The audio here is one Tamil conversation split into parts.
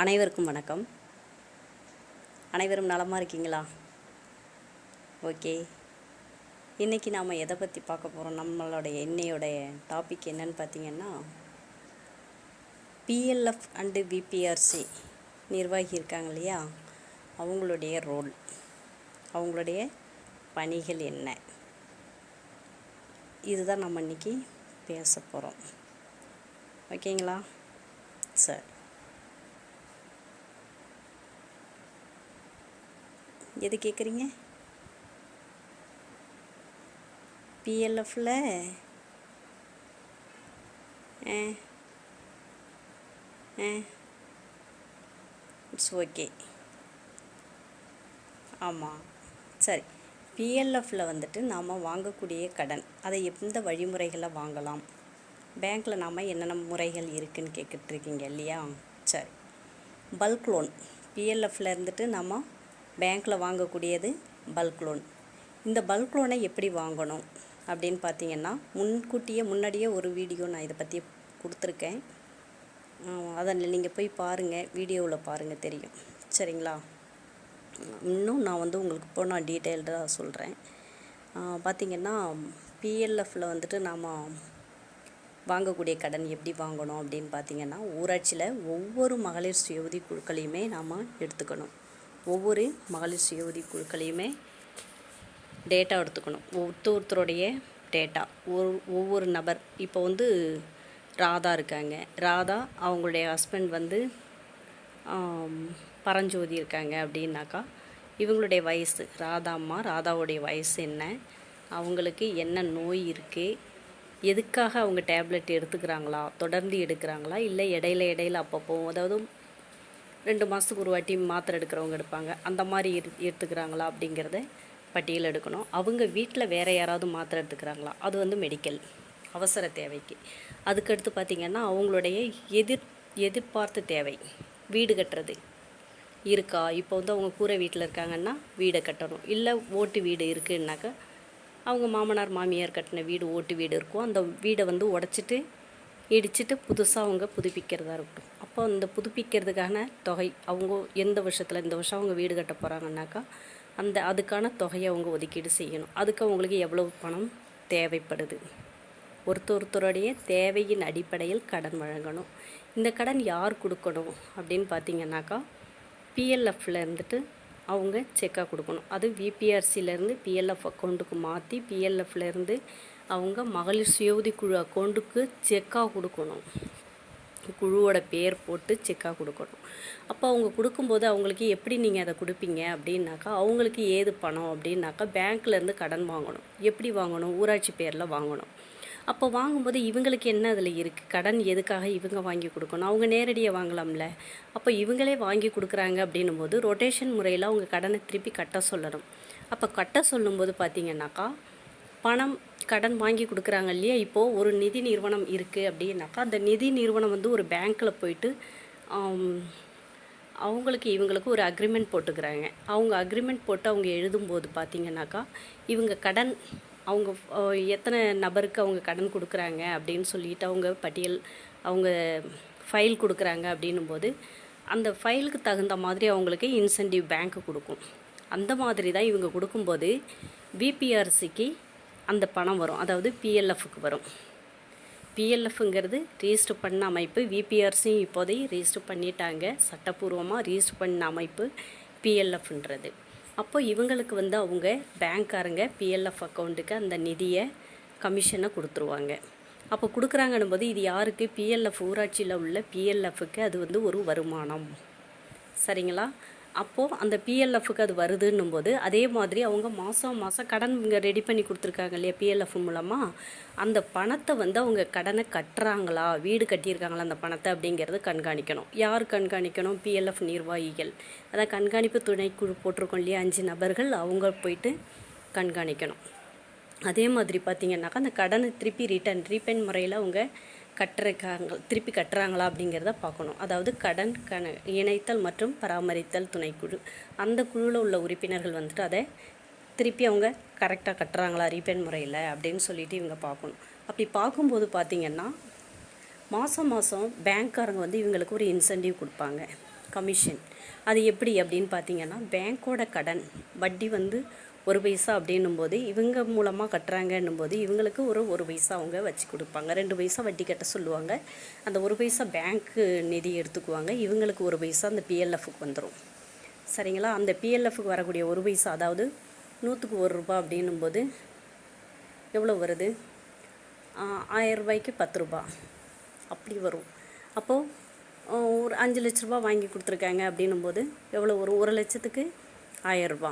அனைவருக்கும் வணக்கம். அனைவரும் நலமாக இருக்கீங்களா? ஓகே. இன்றைக்கி நாம் எதை பற்றி பார்க்க போகிறோம் நம்மளுடைய என்னையோடைய டாபிக் என்னன்னு பார்த்தீங்கன்னா பிஎல்எஃப் அண்டு விபிஆர்சி நிர்வாகி இருக்காங்க இல்லையா? அவங்களுடைய ரோல் அவங்களுடைய பணிகள் என்ன? இதுதான் நம்ம இன்றைக்கி பேச போகிறோம் ஓகேங்களா? சரி. எது கேட்குறீங்க பிஎல்எஃப்பில் ஆ. ஆ. இட்ஸ் ஓகே ஆமாம் சரி. பிஎல்எஃப்பில் வந்துட்டு நாம் வாங்கக்கூடிய கடன். அதை எந்த வழிமுறைகளை வாங்கலாம்? பேங்க்கில் நாம் என்னென்ன முறைகள் இருக்குதுன்னு கேட்டுட்ருக்கீங்க இல்லையா? சரி. பல்க் லோன் பிஎல்எஃப்ல இருந்துட்டு நம்ம பேங்க்கில் வாங்கக்கூடியது பல்க் லோன். இந்த பல்க் லோனை எப்படி வாங்கணும் அப்படின்னு பார்த்தீங்கன்னா முன்கூட்டியே முன்னாடியே ஒரு வீடியோ நான் இதை பற்றி கொடுத்துருக்கேன். அதை நீங்கள் போய் பாருங்கள் வீடியோவில் பாருங்கள் தெரியும். சரிங்களா? இன்னும் நான் வந்து உங்களுக்கு இப்போ நான் டீட்டெயில்டாக சொல்கிறேன் பார்த்திங்கன்னா பிஎல்எஃப்பில் வந்துட்டு நாம் வாங்கக்கூடிய கடன் எப்படி வாங்கணும் அப்படின்னு பார்த்தீங்கன்னா ஊராட்சியில் ஒவ்வொரு மகளிர் சுய உதவி குழுக்களையுமே நாம் எடுத்துக்கணும். ஒவ்வொரு மகளிர் சுய உதவி குழுக்களையுமே டேட்டா எடுத்துக்கணும். ஒருத்தர் ஒருத்தருடைய டேட்டா ஒரு ஒவ்வொரு நபர். இப்போ வந்து ராதா இருக்காங்க. ராதா அவங்களுடைய ஹஸ்பண்ட் வந்து பரஞ்சோதி இருக்காங்க அப்படின்னாக்கா இவங்களுடைய வயசு ராதா அம்மா ராதாவுடைய வயசு என்ன? அவங்களுக்கு என்ன நோய் இருக்குது எதுக்காக அவங்க டேப்லெட் எடுத்துக்கிறாங்களா? தொடர்ந்து எடுக்கிறாங்களா? இல்லை இடையில இடையில அப்பப்போ அதாவது ரெண்டு மாதத்துக்கு ஒரு வாட்டி மாத்திரை எடுக்கிறவங்க எடுப்பாங்க. அந்த மாதிரி எடுத்துக்கிறாங்களா அப்படிங்கிறத பட்டியல் எடுக்கணும். அவங்க வீட்டில் வேறு யாராவது மாத்திரை எடுத்துக்கிறாங்களா? அது வந்து மெடிக்கல் அவசர தேவைக்கு. அதுக்கடுத்து பார்த்திங்கன்னா அவங்களுடைய எதிர் எதிர்பார்த்த தேவை. வீடு கட்டுறது. இருக்கா? இப்போ வந்து அவங்க கூரை வீட்டில் இருக்காங்கன்னா வீடை கட்டணும். இல்லை ஓட்டு வீடு இருக்குன்னாக்கா அவங்க மாமனார் மாமியார் கட்டின வீடு ஓட்டு வீடு இருக்கும். அந்த வீடை வந்து உடச்சிட்டு இடிச்சிட்டு புதுசாக அவங்க புதுப்பிக்கிறதா இருக்கட்டும். அப்போ அந்த புதுப்பிக்கிறதுக்கான தொகை அவங்க எந்த வருஷத்தில் இந்த வருஷம் அவங்க வீடு கட்ட போகிறாங்கன்னாக்கா அந்த அதுக்கான தொகையை அவங்க ஒதுக்கீடு செய்யணும். அதுக்கு அவங்களுக்கு எவ்வளவு பணம் தேவைப்படுது? ஒருத்தர் ஒருத்தருடைய தேவையின் அடிப்படையில் கடன் வழங்கணும். இந்த கடன் யார் கொடுக்கணும் அப்படின்னு பார்த்தீங்கன்னாக்கா பிஎல்எஃப்ல இருந்துட்டு அவங்க செக்காக கொடுக்கணும். அது விபிஆர்சிலேருந்து பிஎல்எஃப் அக்கௌண்ட்டுக்கு மாற்றி பிஎல்எஃப்லேருந்து அவங்க மகளிர் சுயஉதவி குழு அக்கௌண்ட்டுக்கு செக்காக கொடுக்கணும். குழுவோட பேர் போட்டு செக்காக கொடுக்கணும். அப்போ அவங்க கொடுக்கும்போது அவங்களுக்கு எப்படி நீங்கள் அதை கொடுப்பீங்க அப்படின்னாக்கா அவங்களுக்கு ஏது பணம் அப்படின்னாக்கா பேங்க்லேருந்து கடன் வாங்கணும். எப்படி வாங்கணும்? ஊராட்சி பேரில் வாங்கணும். அப்போ வாங்கும்போது இவங்களுக்கு என்ன அதில் இருக்குது கடன் எதுக்காக இவங்க வாங்கி கொடுக்கணும்? அவங்க நேரடியாக வாங்கலாம்ல. அப்போ இவங்களே வாங்கி கொடுக்குறாங்க அப்படின்னும் போது ரொட்டேஷன் முறையில் அவங்க கடனை திருப்பி கட்ட சொல்லணும். அப்போ கட்ட சொல்லும்போது பார்த்தீங்கன்னாக்கா பணம் கடன் வாங்கி கொடுக்குறாங்க இல்லையா? இப்போது ஒரு நிதி நிறுவனம் இருக்குது அப்படின்னாக்கா அந்த நிதி நிறுவனம் வந்து ஒரு பேங்க்கில் போயிட்டு அவங்களுக்கு இவங்களுக்கு ஒரு அக்ரிமெண்ட் போட்டுக்கிறாங்க. அவங்க அக்ரிமெண்ட் போட்டு அவங்க எழுதும்போது பார்த்தீங்கன்னாக்கா இவங்க கடன் அவங்க எத்தனை நபருக்கு அவங்க கடன் கொடுக்குறாங்க அப்படின்னு சொல்லிட்டு அவங்க பட்டியல் அவங்க ஃபைல் கொடுக்குறாங்க அப்படின்னும் போது அந்த ஃபைலுக்கு தகுந்த மாதிரி அவங்களுக்கு இன்சென்டிவ் பேங்க்கு கொடுக்கும். அந்த மாதிரி தான் இவங்க கொடுக்கும்போது பிபிஆர்சிக்கு அந்த பணம் வரும். அதாவது பிஎல்எஃப்க்கு வரும். பிஎல்எஃப்ங்கிறது ரிஜிஸ்டர் பண்ண அமைப்பு. விபிஆர்சியும் இப்போதைய ரிஜிஸ்டர் பண்ணிட்டாங்க. சட்டப்பூர்வமாக ரிஜிஸ்டர் பண்ண அமைப்பு பிஎல்எஃப்ன்றது அப்போ இவங்களுக்கு வந்து அவங்க பேங்க்காரங்க பிஎல்எஃப் அக்கௌண்ட்டுக்கு அந்த நிதியை கமிஷனை கொடுத்துருவாங்க. அப்போ கொடுக்குறாங்கன்னும் போது இது யாருக்கு? பிஎல்எஃப் ஊராட்சியில் உள்ள பிஎல்எஃப்க்கு அது வந்து ஒரு வருமானம். சரிங்களா? அப்போது அந்த பிஎல்எஃப்க்கு அது வருதுன்னும் போது அதே மாதிரி அவங்க மாதம் மாதம் கடன் இங்கே ரெடி பண்ணி கொடுத்துருக்காங்க இல்லையா பிஎல்எஃப் மூலமாக அந்த பணத்தை வந்து அவங்க கடனை கட்டுறாங்களா? வீடு கட்டியிருக்காங்களா அந்த பணத்தை அப்படிங்கிறது கண்காணிக்கணும். யார் கண்காணிக்கணும்? பிஎல்எஃப் நிர்வாகிகள். அதான் கண்காணிப்பு துணைக்குழு போட்டிருக்கோம் இல்லையா? அஞ்சு நபர்கள் அவங்க போயிட்டு கண்காணிக்கணும். அதே மாதிரி பார்த்திங்கனாக்கா அந்த கடனை திருப்பி ரிட்டர்ன் ரீபேன் முறையில் அவங்க கட்டுறாங்க திருப்பி கட்டுறாங்களா அப்படிங்கிறத பார்க்கணும். அதாவது கடன் கண இணைத்தல் மற்றும் பராமரித்தல் துணைக்குழு. அந்த குழுவில் உள்ள உறுப்பினர்கள் வந்துட்டு அதை திருப்பி அவங்க கரெக்டாக கட்டுறாங்களா ரீபேன் முறையில் அப்படின்னு சொல்லிட்டு இவங்க பார்க்கணும். அப்படி பார்க்கும்போது பார்த்திங்கன்னா மாதம் மாதம் பேங்க்காரங்க வந்து இவங்களுக்கு ஒரு இன்சென்டிவ் கொடுப்பாங்க கமிஷன் அது எப்படி அப்படின்னு பார்த்தீங்கன்னா பேங்க்கோட கடன் வட்டி வந்து ஒரு பைசா அப்படின்னும் போது இவங்க மூலமாக கட்டுறாங்கன்னும் போது இவங்களுக்கு ஒரு ஒரு பைசா அவங்க வச்சு கொடுப்பாங்க. ரெண்டு பைசா வட்டி கட்ட சொல்லுவாங்க. அந்த ஒரு பைசா பேங்க்கு நிதி எடுத்துக்குவாங்க. இவங்களுக்கு ஒரு பைசா அந்த பிஎல்எஃப்க்கு வந்துடும் சரிங்களா? அந்த பிஎல்எஃப்க்கு வரக்கூடிய ஒரு பைசா அதாவது நூற்றுக்கு ஒரு ரூபா அப்படின்னும் போது எவ்வளோ வருது ஆயிரம் ரூபாய்க்கு பத்து ரூபா அப்படி வரும். அப்போது ஒரு அஞ்சு லட்ச ரூபா வாங்கி கொடுத்துருக்காங்க அப்படின்னும் போது எவ்வளோ வரும்? ஒரு லட்சத்துக்கு ஆயரூபா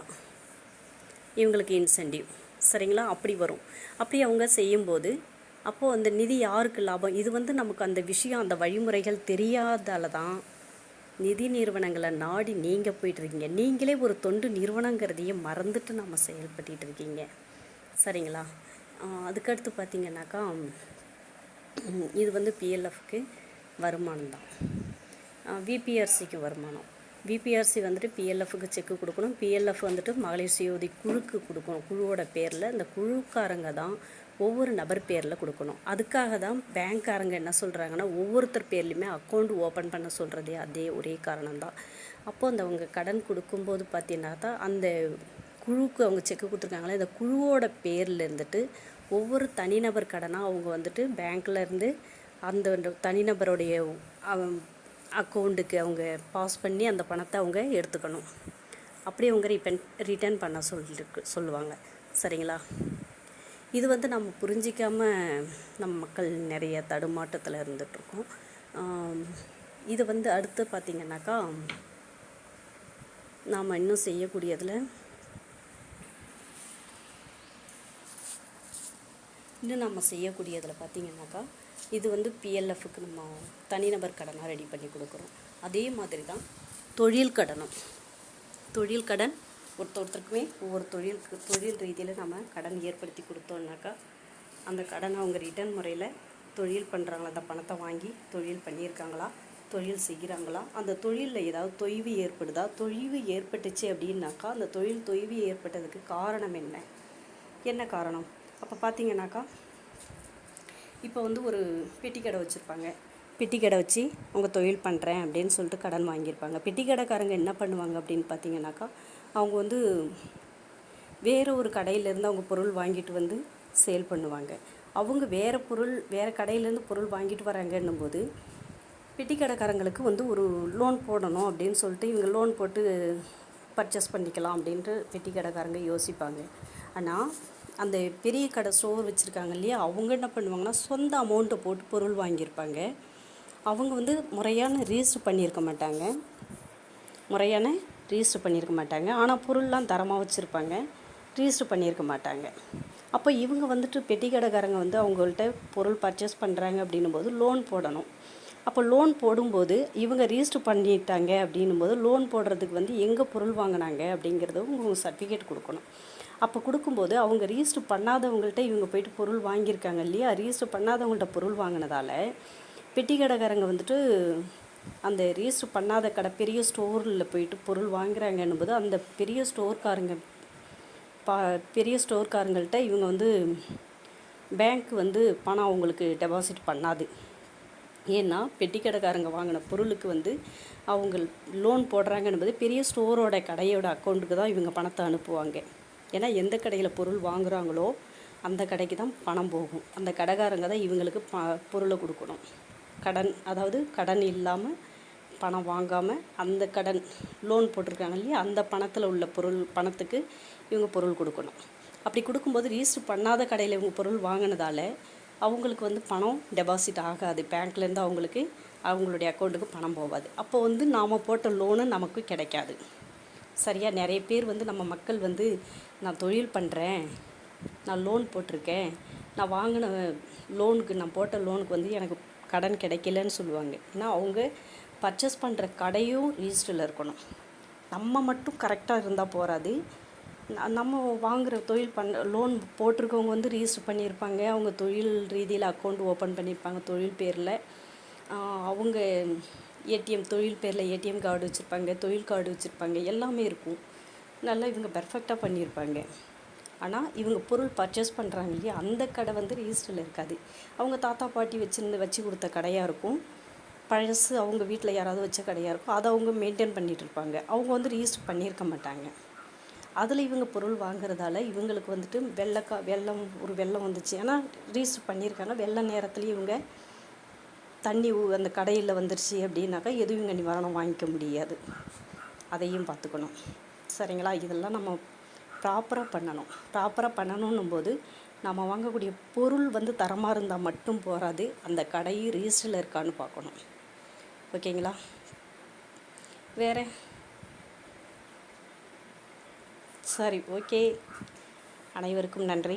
இவங்களுக்கு இன்சென்டிவ் சரிங்களா? அப்படி வரும். அப்படி அவங்க செய்யும்போது அப்போது அந்த நிதி யாருக்கு லாபம்? இது வந்து நமக்கு அந்த விஷயம் அந்த வழிமுறைகள் தெரியாதால தான் நிதி நிறுவனங்களை நாடி நீங்கள் போயிட்டுருக்கீங்க. நீங்களே ஒரு தொண்டு நிறுவனங்கிறதையே மறந்துட்டு நம்ம செயல்பட்டு இருக்கீங்க சரிங்களா அதுக்கடுத்து பார்த்தீங்கன்னாக்கா இது வந்து பிஎல்எஃப்க்கு வருமானம் தான். விபிஆர்சிக்கு வருமானம். பிபிஆர்சி வந்துட்டு பிஎல்எஃப்க்கு செக்கு கொடுக்கணும். பிஎல்எஃப் வந்துட்டு மகளிர் சுயோதி குழுக்கு கொடுக்கணும். குழுவோட பேரில் இந்த குழுக்காரங்க தான் ஒவ்வொரு நபர் பேரில் கொடுக்கணும். அதுக்காக தான் பேங்க்காரங்க என்ன சொல்கிறாங்கன்னா ஒவ்வொருத்தர் பேர்லையுமே அக்கௌண்ட் ஓப்பன் பண்ண சொல்கிறதே அதே ஒரே காரணம் தான். அப்போது அந்த அவங்க கடன் கொடுக்கும்போது பார்த்தீங்கன்னா தான் அந்த குழுவுக்கு அவங்க செக்கு கொடுத்துருக்காங்களே இந்த குழுவோட பேரில் இருந்துட்டு ஒவ்வொரு தனிநபர் கடனாக அவங்க வந்துட்டு பேங்க்லேருந்து அந்த தனிநபருடைய அக்கௌண்ட்டுக்கு அவங்க பாஸ் பண்ணி அந்த பணத்தை அவங்க எடுத்துக்கணும். அப்படி அவங்க ரிப்பன் ரிட்டர்ன் பண்ண சொல்லிருக்கு சொல்லுவாங்க. சரிங்களா? இது வந்து நம்ம புரிஞ்சிக்காமல் நம்ம மக்கள் நிறைய தடுமாட்டத்தில் இருந்துகிட்ருக்கோம் இது வந்து அடுத்து பார்த்திங்கனாக்கா நாம் இன்னும் செய்யக்கூடியதில் இன்னும் நம்ம செய்யக்கூடியதில் பார்த்திங்கனாக்கா இது வந்து பிஎல்எஃப்க்கு நம்ம தனிநபர் கடனாக ரெடி பண்ணி கொடுக்குறோம். அதே மாதிரி தான் தொழில் கடனும். தொழில் கடன் ஒருத்த ஒருத்தருக்குமே ஒவ்வொரு தொழிலுக்கு தொழில் ரீதியில் நம்ம கடன் ஏற்படுத்தி கொடுத்தோம்னாக்கா அந்த கடனை அவங்க ரிட்டர்ன் முறையில் தொழில் பண்ணுறாங்களா அந்த பணத்தை வாங்கி தொழில் பண்ணியிருக்காங்களா தொழில் செய்கிறாங்களா அந்த தொழிலில் ஏதாவது தொய்வு ஏற்படுதா தொய்வு ஏற்பட்டுச்சு அப்படின்னாக்கா அந்த தொழில் தொய்வு ஏற்பட்டதுக்கு காரணம் என்ன? என்ன காரணம்? அப்போ பார்த்தீங்கன்னாக்கா இப்போ வந்து ஒரு பெட்டி கடை வச்சுருப்பாங்க. பெட்டி கடை வச்சு அவங்க தொழில் பண்ணுறேன் அப்படின்னு சொல்லிட்டு கடன் வாங்கியிருப்பாங்க. பெட்டி கடைக்காரங்க என்ன பண்ணுவாங்க அப்படின்னு பார்த்தீங்கன்னாக்கா அவங்க வந்து வேறு ஒரு கடையிலேருந்து அவங்க பொருள் வாங்கிட்டு வந்து சேல் பண்ணுவாங்க. அவங்க வேறு பொருள் வேறு கடையிலேருந்து பொருள் வாங்கிட்டு வராங்கன்னும் போது பெட்டி கடைக்காரங்களுக்கு வந்து ஒரு லோன் போடணும் அப்படின்னு சொல்லிட்டு இவங்க லோன் போட்டு பர்ச்சேஸ் பண்ணிக்கலாம் அப்படின்ட்டு பெட்டி கடைக்காரங்க யோசிப்பாங்க. ஆனால் அந்த பெரிய கடை ஸ்டோர் வச்சுருக்காங்க இல்லையா அவங்க என்ன பண்ணுவாங்கன்னா சொந்த அமௌண்ட்டை போட்டு பொருள் வாங்கியிருப்பாங்க. அவங்க வந்து முறையான ரீஸ்டர் பண்ணியிருக்க மாட்டாங்க. முறையான ரீஸ்டர் பண்ணியிருக்க மாட்டாங்க. ஆனால் பொருள்லாம் தரமாக வச்சுருப்பாங்க. ரீஸ்டர் பண்ணியிருக்க மாட்டாங்க. அப்போ இவங்க வந்துட்டு பெட்டி கடைக்காரங்க வந்து அவங்கள்ட்ட பொருள் பர்ச்சேஸ் பண்ணுறாங்க அப்படின்னும் போது லோன் போடணும். அப்போ லோன் போடும்போது இவங்க ரிஜிஸ்டர் பண்ணிட்டாங்க அப்படின்னும் போது லோன் போடுறதுக்கு வந்து எங்கே பொருள் வாங்கினாங்க அப்படிங்கிறத உங்களுக்கு சர்டிஃபிகேட் கொடுக்கணும். அப்போ கொடுக்கும்போது அவங்க ரிஜிஸ்டர் பண்ணாதவங்கள்ட்ட இவங்க போயிட்டு பொருள் வாங்கியிருக்காங்க இல்லையா? ரிஜிஸ்டர் பண்ணாதவங்கள்ட்ட பொருள் வாங்கினதால பெட்டி கடைக்காரங்க வந்துட்டு அந்த ரிஜிஸ்டர் பண்ணாத கடை பெரிய ஸ்டோரில் போயிட்டு பொருள் வாங்குறாங்கன்னும் போது அந்த பெரிய ஸ்டோர்காரங்க பா பெரிய ஸ்டோர்காரங்கள்ட்ட இவங்க வந்து பேங்க் வந்து பணம் அவங்களுக்கு டெபாசிட் பண்ணாது. ஏன்னா பெட்டி கடைக்காரங்க வாங்கின பொருளுக்கு வந்து அவங்க லோன் போடுறாங்கன்னும்போது பெரிய ஸ்டோரோட கடையோட அக்கௌண்ட்டுக்கு தான் இவங்க பணத்தை அனுப்புவாங்க. ஏன்னா எந்த கடையில் பொருள் வாங்குகிறாங்களோ அந்த கடைக்கு தான் பணம் போகும். அந்த கடைக்காரங்க தான் இவங்களுக்கு ப பொருளை கொடுக்கணும். கடன் அதாவது கடன் இல்லாமல் பணம் வாங்காமல் அந்த கடன் லோன் போட்டிருக்காங்க இல்லையா அந்த பணத்தில் உள்ள பொருள் பணத்துக்கு இவங்க பொருள் கொடுக்கணும். அப்படி கொடுக்கும்போது ரிஜிஸ்டர் பண்ணாத கடையில் இவங்க பொருள் வாங்கினதால அவங்களுக்கு வந்து பணம் டெபாசிட் ஆகாது. பேங்க்லேருந்து அவங்களுக்கு அவங்களுடைய அக்கௌண்ட்டுக்கு பணம் போகாது. அப்போ வந்து நாம் போட்ட லோனு நமக்கு கிடைக்காது. சரியாக நிறைய பேர் வந்து நம்ம மக்கள் வந்து நான் தொழில் பண்ணுறேன் நான் லோன் போட்டிருக்கேன் நான் வாங்கின லோனுக்கு நான் போட்ட லோனுக்கு வந்து எனக்கு கடன் கிடைக்கலன்னு சொல்லுவாங்க. ஏன்னா அவங்க பர்ச்சேஸ் பண்ணுற கடையும் ரிஜிஸ்டரில் இருக்கணும். நம்ம மட்டும் கரெக்டாக இருந்தால் போகாது. நம்ம வாங்குகிற தொழில் பண்ண லோன் போட்டிருக்கவங்க வந்து ரிஜிஸ்டர் பண்ணியிருப்பாங்க. அவங்க தொழில் ரீதியில் அக்கௌண்ட் ஓப்பன் பண்ணியிருப்பாங்க தொழில் பேரில். அவங்க ஏடிஎம் தொழில் பேரில் ஏடிஎம் கார்டு வச்சுருப்பாங்க தொழில் கார்டு வச்சுருப்பாங்க. எல்லாமே இருக்கும். நல்லா இவங்க பெர்ஃபெக்டாக பண்ணியிருப்பாங்க. ஆனால் இவங்க பொருள் பர்ச்சேஸ் பண்ணுறாங்க இல்லையா? அந்த கடை வந்து ரிஜிஸ்டரில் இருக்காது. அவங்க தாத்தா பாட்டி வச்சுருந்து வச்சு கொடுத்த கடையாக இருக்கும். பழசு அவங்க வீட்டில் யாராவது வச்ச கடையாக இருக்கும். அதை அவங்க மெயின்டைன் பண்ணிகிட்டு இருப்பாங்க. அவங்க வந்து ரிஜிஸ்டர் பண்ணியிருக்க மாட்டாங்க. அதில் இவங்க பொருள் வாங்குறதால இவங்களுக்கு வந்துட்டு வெள்ளக்கா வெள்ளம் ஒரு வெள்ளம் வந்துச்சு. ஏன்னா ரீஸ்ட் பண்ணியிருக்காங்க. வெள்ள நேரத்துலேயும் இவங்க தண்ணி அந்த கடையில் வந்துருச்சு அப்படின்னாக்கா எதுவும் இங்கே நிவாரணம் வாங்கிக்க முடியாது. அதையும் பார்த்துக்கணும். சரிங்களா? இதெல்லாம் நம்ம ப்ராப்பராக பண்ணணும். ப்ராப்பராக பண்ணணுன்னும் போது நம்ம வாங்கக்கூடிய பொருள் வந்து தரமாக இருந்தால் மட்டும் போகாது அந்த கடையும் ரீஸ்டில் இருக்கான்னு பார்க்கணும். ஓகேங்களா? வேறு? சரி ஓகே. அனைவருக்கும் நன்றி.